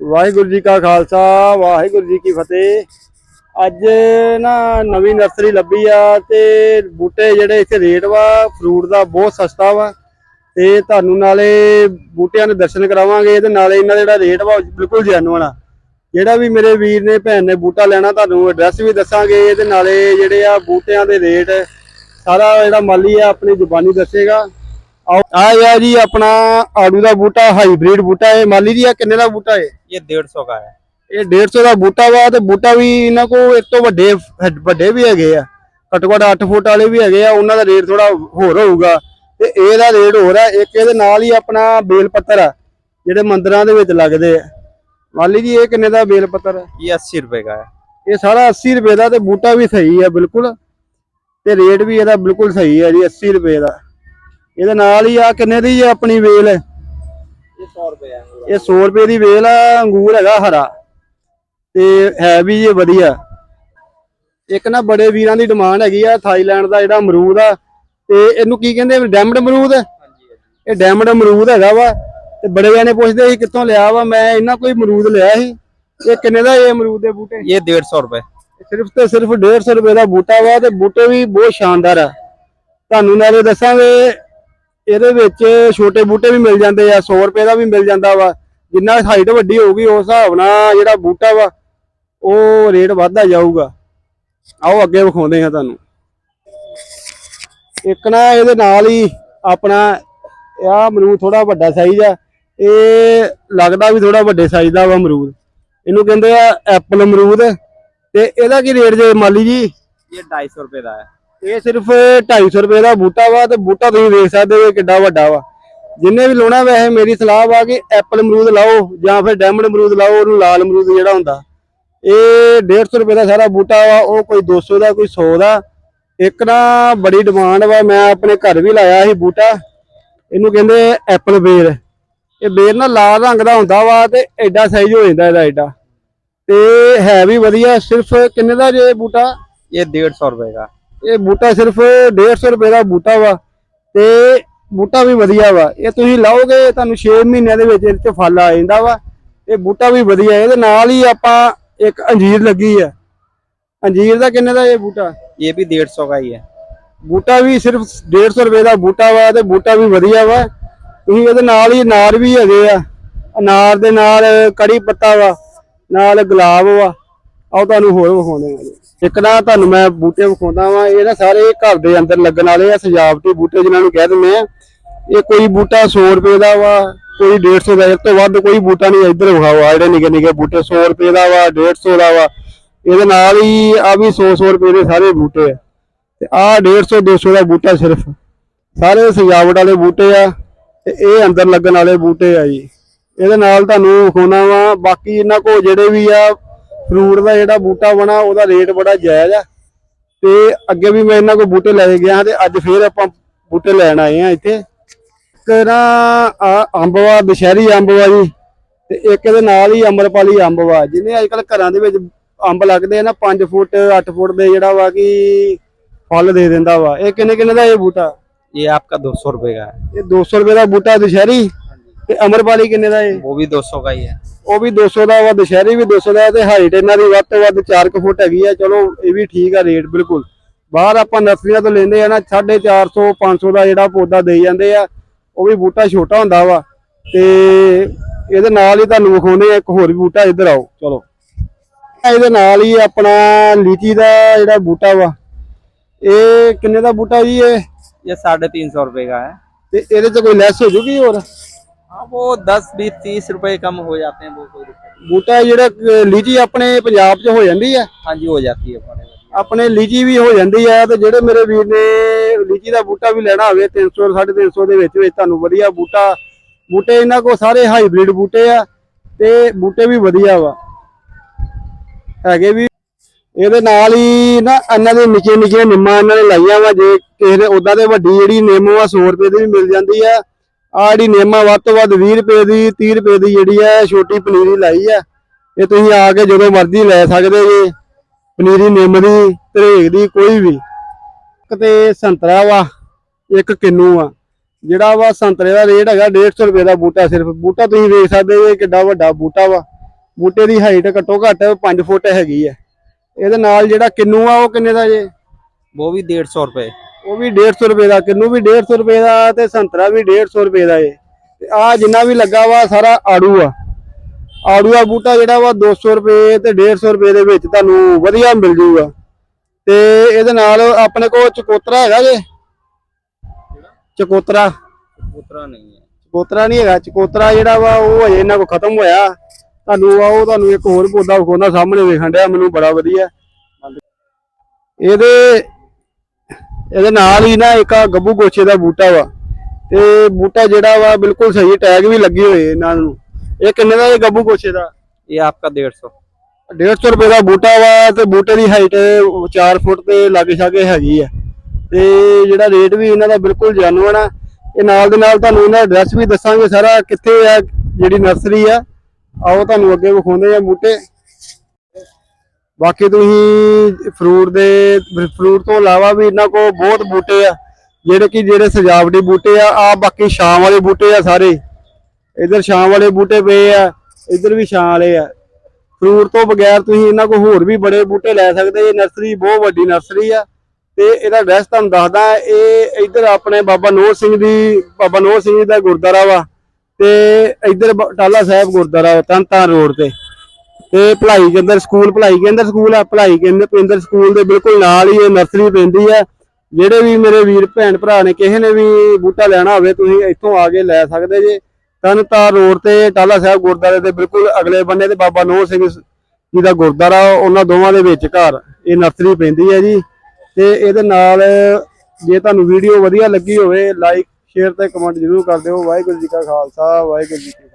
ਵਾਹਿਗੁਰੂ ਜੀ ਕਾ ਖਾਲਸਾ, ਵਾਹਿਗੁਰੂ ਜੀ ਕੀ ਫਤਿਹ। ਅੱਜ ਨਾ ਨਵੀਂ ਨਰਸਰੀ ਲੱਭੀ ਆ ਤੇ ਬੂਟੇ ਜਿਹੜੇ ਇੱਥੇ ਰੇਟ ਵਾ ਫਰੂਟ ਦਾ ਬਹੁਤ ਸਸਤਾ ਵਾ। ਤੇ ਤੁਹਾਨੂੰ ਨਾਲੇ ਬੂਟਿਆਂ ਦੇ ਦਰਸ਼ਨ ਕਰਾਵਾਂਗੇ ਤੇ ਨਾਲੇ ਇਹਨਾਂ ਦਾ ਜਿਹੜਾ ਰੇਟ ਵਾ ਬਿਲਕੁਲ ਜੈਨੂਅਨ ਆ। ਜਿਹੜਾ ਵੀ ਮੇਰੇ ਵੀਰ ਨੇ, ਭੈਣ ਨੇ ਬੂਟਾ ਲੈਣਾ, ਤੁਹਾਨੂੰ ਐਡਰੈਸ ਵੀ ਦੱਸਾਂਗੇ ਤੇ ਨਾਲੇ ਜਿਹੜੇ ਆ ਬੂਟਿਆਂ ਦੇ ਰੇਟ ਸਾਰਾ ਜਿਹੜਾ ਮਾਲੀ ਆ ਆਪਣੀ ਜ਼ੁਬਾਨੀ ਦੱਸੇਗਾ। ਆ ਗਿਆ ਜੀ ਆਪਣਾ ਆੜੂ ਦਾ ਬੂਟਾ ਹਾਈਬ੍ਰਿਡ ਬੂਟਾ ਹੈ ਮਾਲੀ ਜੀ ਆ ਕਿੰਨੇ ਦਾ ਬੂਟਾ ਹੈ ये डेढ़ सौ का है ਇਹ 150 ਦਾ ਬੂਟਾ ਵਾ ਤੇ ਬੂਟਾ ਵੀ ਇਹਨਾਂ ਕੋ ਇੱਕ ਤੋਂ ਵੱਡੇ ਫ- ਵੱਡੇ ਵੀ ਹੈਗੇ ਆ ਘੱਟੋ ਘੱਟ 8 ਫੁੱਟ ਵਾਲੇ ਵੀ ਹੈਗੇ ਆ ਉਹਨਾਂ ਦਾ ਰੇਟ ਥੋੜਾ ਹੋਰ ਹੋਊਗਾ ਤੇ ਇਹਦਾ ਰੇਟ ਹੋਰ ਆ ਇੱਕ ਇਹਦੇ ਨਾਲ ਹੀ ਆਪਣਾ ਬੇਲ ਪੱਤਰ ਆ ਜਿਹੜੇ ਮੰਦਿਰਾਂ ਦੇ ਵਿੱਚ ਲੱਗਦੇ ਆ ਮਾਲੀ ਜੀ ਇਹ ਕਿੰਨੇ ਦਾ ਬੇਲ ਪੱਤਰ ਆ ये अस्सी रुपए का है ਇਹ ਸਾਰਾ 80 ਰੁਪਏ ਦਾ ਤੇ ਬੂਟਾ ਵੀ ਸਹੀ ਆ ਬਿਲਕੁਲ ਤੇ ਰੇਟ ਵੀ ਇਹਦਾ ਬਿਲਕੁਲ ਸਹੀ ਆ ਜੀ 80 ਰੁਪਏ ਦਾ ਇਹਦੇ ਨਾਲ ਹੀ ਆ ਕਿੰਨੇ ਦੀ ਆਪਣੀ ਵੇਲ? ਹੈ ਇਹ 100 ਰੁਪਏ ਦੀ ਵੇਲ ਆ ਅੰਗੂਰ ਹੈਗਾ ਹਰਾ। ਤੇ ਹੈ ਵੀ ਇਹ ਵਧੀਆ। ਇੱਕ ਨਾ ਬੜੇ ਵੀਰਾਂ ਦੀ ਡਿਮਾਂਡ ਹੈਗੀ ਆ ਥਾਈਲੈਂਡ ਦਾ ਜਿਹੜਾ ਅਮਰੂਦ ਆ ਤੇ ਇਹਨੂੰ ਕੀ ਕਹਿੰਦੇ ਡੈਮਡ ਅਮਰੂਦ? ਇਹ ਡੈਮਡ ਅਮਰੂਦ ਹੈਗਾ ਵਾ ਤੇ ਬੜੇ ਜਾਨੇ ਪੁੱਛਦੇ ਸੀ ਕਿੱਥੋਂ ਲਿਆ ਵਾ ਮੈਂ ਇਹਨਾਂ ਕੋਈ ਅਮਰੂਦ ਲਿਆ ਸੀ। ਇਹ ਕਿੰਨੇ ਦਾ ਇਹ ਅਮਰੂਦ ਦੇ ਬੂਟੇ? ਇਹ 150 ਰੁਪਏ। ਸਿਰਫ ਤੇ ਸਿਰਫ 150 ਰੁਪਏ ਦਾ ਬੂਟਾ ਵਾ ਤੇ ਬੂਟੇ ਵੀ ਬਹੁਤ ਸ਼ਾਨਦਾਰ ਆ। ਤੁਹਾਨੂੰ ਨਾਲੇ ਦੱਸਾਂਗੇ ਇਹਦੇ ਵਿੱਚ ਛੋਟੇ ਬੂਟੇ ਵੀ ਮਿਲ ਜਾਂਦੇ ਆ 100 ਰੁਪਏ ਦਾ ਵੀ ਮਿਲ ਜਾਂਦਾ ਵਾ। ਜਿੰਨਾ ਹਾਈਟ ਵੱਡੀ ਹੋਊਗੀ, ਉਸ ਹਿਸਾਬ ਨਾਲ ਜਿਹੜਾ ਬੂਟਾ ਵਾ, ਉਹ ਰੇਟ ਵਧਦਾ ਜਾਊਗਾ। ਆਓ ਅੱਗੇ ਵਿਖਾਉਂਦੇ ਆ ਤੁਹਾਨੂੰ। ਇੱਕ ਨਾ ਇਹਦੇ ਨਾਲ ਹੀ ਆਪਣਾ ਆ ਅਮਰੂਦ ਥੋੜਾ ਵੱਡਾ ਸਾਈਜ਼ ਆ। ਇਹ ਲੱਗਦਾ ਵੀ ਥੋੜਾ ਵੱਡੇ ਸਾਈਜ਼ ਦਾ ਵਾ ਅਮਰੂਦ। ਇਹਨੂੰ ਕਹਿੰਦੇ ਆ ਐਪਲ ਅਮਰੂਦ। ਤੇ ਇਹਦਾ ਕੀ ਰੇਟ ਜੇ ਮਾਲੀ ਜੀ? ਇਹ 250 ਰੁਪਏ ਦਾ ਹੈ। ਇਹ ਸਿਰਫ 250 ਰੁਪਏ ਦਾ ਬੂਟਾ ਵਾ ਤੇ ਬੂਟਾ ਤੁਸੀਂ ਦੇਖ ਸਕਦੇ ਹੋ ਕਿੱਡਾ ਵੱਡਾ ਵਾ। ਜਿੰਨੇ ਵੀ ਲਾਉਣਾ ਵੈਸੇ ਮੇਰੀ ਸਲਾਹ ਵਾ ਕਿ ਐਪਲ ਅਮਰੂਦ ਲਾਓ ਜਾਂ ਫਿਰ ਡਾਇਮੰਡ ਅਮਰੂਦ ਲਾਓ, ਉਹਨੂੰ ਲਾਲ ਅਮਰੂਦ ਜਿਹੜਾ ਹੁੰਦਾ। ਇਹ 150 ਰੁਪਏ ਦਾ ਸਾਰਾ ਬੂਟਾ ਵਾ, ਉਹ ਕੋਈ 200 ਦਾ, ਕੋਈ 100 ਦਾ। ਇੱਕ ਨਾ ਬੜੀ ਡਿਮਾਂਡ ਵਾ, ਮੈਂ ਆਪਣੇ ਘਰ ਵੀ ਲਾਇਆ ਸੀ ਬੂਟਾ। ਇਹਨੂੰ ਕਹਿੰਦੇ ਐਪਲ ਬੇਰ। ਇਹ ਬੇਰ ਨਾ ਲਾਲ ਰੰਗ ਦਾ ਹੁੰਦਾ ਵਾ ਤੇ ਐਡਾ ਸਾਈਜ਼ ਹੋ ਜਾਂਦਾ ਇਹਦਾ ਐਡਾ। ਤੇ ਹੈ ਵੀ ਵਧੀਆ, ਸਿਰਫ ਕਿੰਨੇ ਦਾ ਜੇ ਬੂਟਾ? ਇਹ 150 ਰੁਪਏ ਦਾ। ਇਹ ਬੂਟਾ ਸਿਰਫ 150 ਰੁਪਏ ਦਾ ਬੂਟਾ ਵਾ ਤੇ ਬੂਟਾ ਵੀ ਵਧੀਆ ਵਾ। ਇਹ ਤੁਸੀਂ ਲਾਓਗੇ ਤੁਹਾਨੂੰ 6 ਮਹੀਨਿਆਂ ਦੇ ਵਿੱਚ ਇਹਦੇ ਤੇ ਫਲ ਆ ਜਾਂਦਾ ਵਾ। ਇਹ ਬੂਟਾ ਵੀ ਵਧੀਆ ਇਹਦੇ ਨਾਲ ਹੀ ਆਪਾਂ ਇੱਕ ਅੰਜੀਰ ਲੱਗੀ ਆ। ਅੰਜੀਰ ਦਾ ਕਿੰਨੇ ਦਾ ਇਹ ਬੂਟਾ? ਇਹ ਵੀ 150 ਦਾ ਹੀ ਹੈ ਬੂਟਾ ਵੀ ਸਿਰਫ 150 ਰੁਪਏ ਦਾ ਬੂਟਾ ਵਾ ਤੇ ਬੂਟਾ ਵੀ ਵਧੀਆ ਵਾ। ਤੁਸੀਂ ਇਹਦੇ ਨਾਲ ਹੀ ਅਨਾਰ ਵੀ ਹੈਗੇ ਆ। ਅਨਾਰ ਦੇ ਨਾਲ ਕੜੀ ਪੱਤਾ ਵਾ ਨਾਲ ਗੁਲਾਬ ਵਾ। ਆਓ ਤੁਹਾਨੂੰ ਹੋਰ ਵਿਖਾਉਂਦੇ ਆ ਇੱਕ ਨਾ ਤੁਹਾਨੂੰ ਮੈਂ ਬੂਟੇ ਵਿਖਾਉਂਦਾ ਵਾਂ, ਇਹ ਨਾ ਸਾਰੇ ਘਰ ਦੇ ਅੰਦਰ ਲੱਗਣ ਵਾਲੇ ਆ, ਸਜਾਵਟੀ ਬੂਟੇ ਜਿਨ੍ਹਾਂ ਨੂੰ ਕਹਿ ਦਿੰਦੇ ਆ। ਇਹ ਕੋਈ ਬੂਟਾ 100 ਰੁਪਏ ਦਾ ਵਾ, ਕੋਈ 150 ਦਾ ਇਸ ਤੋਂ ਵੱਧ ਕੋਈ ਬੂਟਾ ਨਹੀਂ ਇੱਧਰ ਵਿਖਾਓ, ਆ ਜਿਹੜੇ ਨਿੱਕੇ ਨਿੱਕੇ ਬੂਟੇ 100 ਰੁਪਏ ਦਾ ਵਾ 150 ਦਾ ਵਾ, ਇਹਦੇ ਨਾਲ ਹੀ ਆ ਵੀ 100 100 ਰੁਪਏ ਦੇ ਸਾਰੇ ਬੂਟੇ ਆ। ਤੇ ਆ 150 200 ਦਾ ਬੂਟਾ ਸਿਰਫ। ਸਾਰੇ ਸਜਾਵਟ ਵਾਲੇ ਬੂਟੇ ਆ, ਤੇ ਇਹ ਅੰਦਰ ਲੱਗਣ ਵਾਲੇ ਬੂਟੇ ਆ ਜੀ। ਇਹਦੇ ਨਾਲ ਤੁਹਾਨੂੰ ਵਿਖਾਉਣਾ ਵਾ, ਬਾਕੀ ਇਹਨਾਂ ਕੋ ਜਿਹੜੇ ਵੀ ਆ ਫਰੂਟ ਦਾ ਜਿਹੜਾ ਬੂਟਾ ਬਣਾ ਉਹਦਾ ਰੇਟ ਬੜਾ ਜਾਇਜ਼ ਆ ਤੇ ਅੱਗੇ ਵੀ ਮੈਂ ਇਹਨਾਂ ਕੋ ਬੂਟੇ ਲੈ ਕੇ ਗਿਆ ਤੇ ਅੱਜ ਫੇਰ ਆਪਾਂ ਬੂਟੇ ਲੈਣ ਆਏ ਆ ਇੱਥੇ ਇੱਕ ਨਾ ਆ ਅੰਬ ਵਾ ਦੁਸ਼ਹਿਰੀ ਅੰਬ ਵਾ ਜੀ ਤੇ ਇੱਕ ਇਹਦੇ ਨਾਲ ਹੀ ਅਮਰਪਾਲੀ ਅੰਬ ਵਾ ਜਿਹਨੇ ਅੱਜ ਕੱਲ ਘਰਾਂ ਦੇ ਵਿੱਚ ਅੰਬ ਲੱਗਦੇ ਆ ਨਾ 5 ਫੁੱਟ 8 ਫੁੱਟ ਦੇ ਜਿਹੜਾ ਵਾ ਕਿ ਫਲ ਦੇ ਦਿੰਦਾ ਵਾ ਇਹ ਕਿੰਨੇ ਕਿੰਨੇ ਦਾ ਇਹ ਬੂਟਾ ये आपका दो सौ रुपए का है ਇਹ 200 ਰੁਪਏ ਦਾ ਬੂਟਾ ਦੁਸ਼ਹਿਰੀ ਤੇ ਅਮਰਪਾਲੀ ਕਿੰਨੇ ਦਾ ਇਹ वो भी दो सौ का ही है ਉਹ ਵੀ 200 ਦਾ ਵਾ ਦੁਸ਼ਹਿਰੀ ਵੀ 200 ਦਾ ਤੇ ਹਾਈਟ ਇਹਨਾਂ ਦੀ ਵੱਧ ਤੋਂ ਵੱਧ 4 ਫੁੱਟ ਹੈਗੀ ਆ। ਚਲੋ ਇਹ ਵੀ ਠੀਕ ਆ ਰੇਟ ਬਿਲਕੁਲ। ਬਾਹਰ ਆਪਾਂ ਨਰਸਰੀਆਂ ਤੋਂ ਲੈਂਦੇ ਆ ਨਾ 450 500 ਦਾ ਜਿਹੜਾ ਪੌਦਾ ਦੇ ਜਾਂਦੇ ਆ ਉਹ ਵੀ ਬੂਟਾ ਛੋਟਾ ਹੁੰਦਾ ਵਾ। ਤੇ ਇਹਦੇ ਨਾਲ ਹੀ ਤੁਹਾਨੂੰ ਵਿਖਾਉਂਦੇ ਆ ਇੱਕ ਹੋਰ ਵੀ ਬੂਟਾ ਇੱਧਰ ਆਓ ਚਲੋ। ਇਹਦੇ ਨਾਲ ਹੀ ਆਪਣਾ ਲੀਚੀ ਦਾ ਜਿਹੜਾ ਬੂਟਾ ਵਾ ਇਹ ਕਿੰਨੇ ਦਾ ਬੂਟਾ ਜੀ ਇਹ? ਇਹ 350 ਰੁਪਏ ਦਾ ਹੈ। ਤੇ ਇਹਦੇ ਚ ਕੋਈ ਲੈਸ ਹੋ ਜੂਗੀ ਹੋਰ? हाँ वो दस बीस तीस रुपए कम हो जाते हैं वो कोई दिक्कत नहीं। ਬੂਟਾ ਜਿਹੜਾ ਅਹ, ਲੀਚੀ ਆਪਣੇ ਪੰਜਾਬ 'ਚ ਹੋ ਜਾਂਦੀ ਆ हाँ जी हो जाती है बड़े बड़े। ਆਪਣੇ ਲੀਚੀ ਵੀ ਹੋ ਜਾਂਦੀ ਆ ਤੇ ਜਿਹੜੇ ਮੇਰੇ ਵੀਰ ਨੇ ਲੀਚੀ ਦਾ ਬੂਟਾ ਵੀ ਲੈਣਾ ਹੋਵੇ 300 350 ਦੇ ਵਿੱਚ ਵਿੱਚ ਤੁਹਾਨੂੰ ਵਧੀਆ ਬੂਟਾ ਬੂਟੇ ਇਹਨਾਂ ਕੋ ਸਾਰੇ ਹਾਈਬ੍ਰਿਡ ਬੂਟੇ ਆ ਤੇ ਬੂਟੇ ਵੀ ਵਧੀਆ ਵਾ ਹੈਗੇ ਵੀ ਇਹਦੇ ਨਾਲ ਹੀ ਨਾ ਇਹਨਾਂ ਦੇ ਨਿੱਕੇ ਨਿੱਕੇ ਨਿੰਮਾਂ ਇਹਨਾਂ ਨੇ ਲਾਈਆਂ ਵਾ ਜੇ ਕਿਸੇ ਦੇ ਉਦਾਂ ਦੇ ਵੱਡੀ ਜਿਹੜੀ ਨਿੰਮ ਆ 100 ਰੁਪਏ ਦੀ ਵੀ ਮਿਲ ਜਾਂਦੀ ਆ ਆ ਜਿਹੜੀ ਨਿੰਮ ਵੱਧ ਤੋਂ ਵੱਧ 20 ਰੁਪਏ ਦੀ 30 ਰੁਪਏ ਦੀ ਜਿਹੜੀ ਹੈ ਛੋਟੀ ਪਨੀਰੀ ਲਾਈ ਹੈ ਇਹ ਤੁਸੀਂ ਆ ਕੇ ਜਦੋਂ ਮਰਜ਼ੀ ਲੈ ਸਕਦੇ ਜੇ, ਪਨੀਰੀ, ਨਿੰਮ ਦੀ ਧਰੇਕ ਦੀ, ਕੋਈ ਵੀ। ਇੱਕ ਸੰਤਰਾ ਵਾ, ਇੱਕ ਕਿੰਨੂ ਆ। ਜਿਹੜਾ ਵਾ ਸੰਤਰੇ ਦਾ ਰੇਟ ਹੈਗਾ 150 ਰੁਪਏ ਦਾ ਬੂਟਾ ਸਿਰਫ। ਬੂਟਾ ਤੁਸੀਂ ਵੇਖ ਸਕਦੇ ਜੇ ਕਿੱਡਾ ਵੱਡਾ ਬੂਟਾ ਵਾ। ਬੂਟੇ ਦੀ ਹਾਈਟ ਘੱਟੋ ਘੱਟ 5 ਫੁੱਟ ਹੈਗੀ ਹੈ ਇਹਦੇ ਨਾਲ ਜਿਹੜਾ ਕਿੰਨੂ ਆ, ਉਹ ਕਿੰਨੇ ਦਾ ਜੇ? वो भी डेढ़ सौ रुपए ਉਹ ਵੀ 150 ਰੁਪਏ ਦਾ ਕਿੰਨੂ ਵੀ 150 ਰੁਪਏ ਦਾ ਤੇ ਸੰਤਰਾ ਵੀ 150 ਰੁਪਏ ਦਾ ਏ ਤੇ ਆ ਜਿੰਨਾ ਵੀ ਲੱਗਾ ਵਾ ਸਾਰਾ ਆੜੂ ਆ ਆੜੂ ਦਾ ਬੂਟਾ ਜਿਹੜਾ ਵਾ 200 ਰੁਪਏ ਤੇ 150 ਰੁਪਏ ਦੇ ਵਿੱਚ ਤੁਹਾਨੂੰ ਵਧੀਆ ਮਿਲ ਜੂਗਾ ਤੇ ਇਹਦੇ ਨਾਲ ਆਪਣੇ ਕੋਲ ਚਕੋਤਰਾ ਹੈਗਾ ਜੇ ਚਕੋਤਰਾ उतरा नहीं है ਚਕੋਤਰਾ ਨਹੀਂ ਹੈਗਾ ਚਕੋਤਰਾ ਜਿਹੜਾ ਵਾ ਉਹ ਅਜੇ ਇਹਨਾਂ ਕੋ ਖਤਮ ਹੋਇਆ ਤੁਹਾਨੂੰ ਆ ਉਹ ਤੁਹਾਨੂੰ ਇੱਕ ਹੋਰ ਪੌਦਾ ਵਿਖਾਉਂਦਾ ਸਾਹਮਣੇ ਵੇਖਣ ਡਿਆ ਮੈਨੂੰ ਬੜਾ ਵਧੀਆ ਇਹਦੇ ਇਹਦੇ ਨਾਲ ਹੀ ਨਾ ਇੱਕ ਆ ਗੱਬੂ ਗੋਛੇ ਦਾ ਬੂਟਾ ਵਾ। ਤੇ ਬੂਟਾ ਜਿਹੜਾ ਵਾ ਬਿਲਕੁਲ ਸਹੀ ਟੈਗ ਵੀ ਲੱਗੇ ਹੋਏ ਇਹਨਾਂ ਨੂੰ। ਇਹ ਕਿੰਨੇ ਦਾ ਇਹ ਗੱਬੂ ਗੋਛੇ ਦਾ? ਇਹ ਆਪਕਾ 150 150 ਰੁਪਏ ਦਾ ਬੂਟਾ ਵਾ ਤੇ ਬੂਟੇ ਦੀ ਹਾਈਟ 4 ਫੁੱਟ ਤੇ ਲਾਗੇ ਛਾਗੇ ਹੈਗੀ ਆ। ਤੇ ਜਿਹੜਾ ਰੇਟ ਵੀ ਇਹਨਾਂ ਦਾ ਬਿਲਕੁਲ ਜੈਨੂਨ ਆ। ਇਹ ਨਾਲ ਦੇ ਨਾਲ ਤੁਹਾਨੂੰ ਇਹਨਾਂ ਦਾ ਐਡਰੈਸ ਵੀ ਦੱਸਾਂਗੇ ਸਾਰਾ ਕਿੱਥੇ ਆ ਜਿਹੜੀ ਨਰਸਰੀ ਆ। ਆਓ ਤੁਹਾਨੂੰ ਅੱਗੇ ਵਿਖਾਉਂਦੇ ਆ ਬੂਟੇ। ਬਾਕੀ ਤੁਸੀਂ ਫਰੂਟ ਦੇ ਫਰੂਟ ਤੋਂ ਇਲਾਵਾ ਵੀ ਇਹਨਾਂ ਕੋਲ ਬਹੁਤ ਬੂਟੇ ਆ, ਜਿਹੜੇ ਕਿ ਜਿਹੜੇ ਸਜਾਵਟੀ ਬੂਟੇ ਆ ਆ ਬਾਕੀ ਸ਼ਾਮ ਵਾਲੇ ਬੂਟੇ ਆ ਸਾਰੇ। ਇਧਰ ਸ਼ਾਮ ਵਾਲੇ ਬੂਟੇ ਪਏ ਆ, ਇਧਰ ਵੀ ਛਾਂ ਵਾਲੇ ਆ। ਫਰੂਟ ਤੋਂ ਬਗੈਰ ਤੁਸੀਂ ਇਹਨਾਂ ਕੋਲ ਹੋਰ ਵੀ ਬੜੇ ਬੂਟੇ ਲੈ ਸਕਦੇ, ਇਹ ਨਰਸਰੀ ਬਹੁਤ ਵੱਡੀ ਨਰਸਰੀ ਆ। ਤੇ ਇਹਦਾ ਐਡਰੈਸ ਤੁਹਾਨੂੰ ਦੱਸਦਾ, ਇਹ ਇੱਧਰ ਆਪਣੇ ਬਾਬਾ ਨੋਰ ਸਿੰਘ ਦੀ, ਬਾਬਾ ਨੋਰ ਸਿੰਘ ਜੀ ਦਾ ਗੁਰਦੁਆਰਾ ਵਾ। ਤੇ ਇੱਧਰ ਬ- ਟਾਲਾ ਸਾਹਿਬ ਗੁਰਦੁਆਰਾ ਵਾ ਤਨਤਾਰਨ ਰੋਡ ਤੇ। ਤੇ ਭਲਾਈ ਕੇਂਦਰ ਸਕੂਲ, ਭਲਾਈ ਕੇਂਦਰ ਸਕੂਲ ਆ, ਭਲਾਈ ਕੇਂਦਰ ਸਕੂਲ ਦੇ ਬਿਲਕੁਲ ਨਾਲ ਹੀ ਇਹ ਨਰਸਰੀ ਪੈਂਦੀ ਆ। ਜਿਹੜੇ ਵੀ ਮੇਰੇ ਵੀਰ ਭੈਣ ਭਰਾ ਨੇ, ਕਿਸੇ ਨੇ ਵੀ ਬੂਟਾ ਲੈਣਾ ਹੋਵੇ, ਤੁਸੀਂ ਇੱਥੋਂ ਆ ਕੇ ਲੈ ਸਕਦੇ ਜੇ। ਤਨਤਾਰਨ ਰੋਡ ਤੇ ਟਾਲਾ ਸਾਹਿਬ ਗੁਰਦੁਆਰੇ ਦੇ ਬਿਲਕੁਲ ਅਗਲੇ ਬੰਨੇ ਤੇ ਬਾਬਾ ਨੋਹ ਸਿੰਘ ਜੀ ਦਾ ਗੁਰਦੁਆਰਾ, ਉਹਨਾਂ ਦੋਵਾਂ ਦੇ ਵਿੱਚ ਘਰ, ਇਹ ਨਰਸਰੀ ਪੈਂਦੀ ਹੈ ਜੀ। ਤੇ ਇਹਦੇ ਨਾਲ ਜੇ ਤੁਹਾਨੂੰ ਵੀਡੀਓ ਵਧੀਆ ਲੱਗੀ ਹੋਵੇ ਲਾਈਕ ਸ਼ੇਅਰ ਤੇ ਕਮੈਂਟ ਜ਼ਰੂਰ ਕਰ ਦਿਓ। ਵਾਹਿਗੁਰੂ ਜੀ ਕਾ ਖਾਲਸਾ, ਵਾਹਿਗੁਰੂ ਜੀ ਕੀ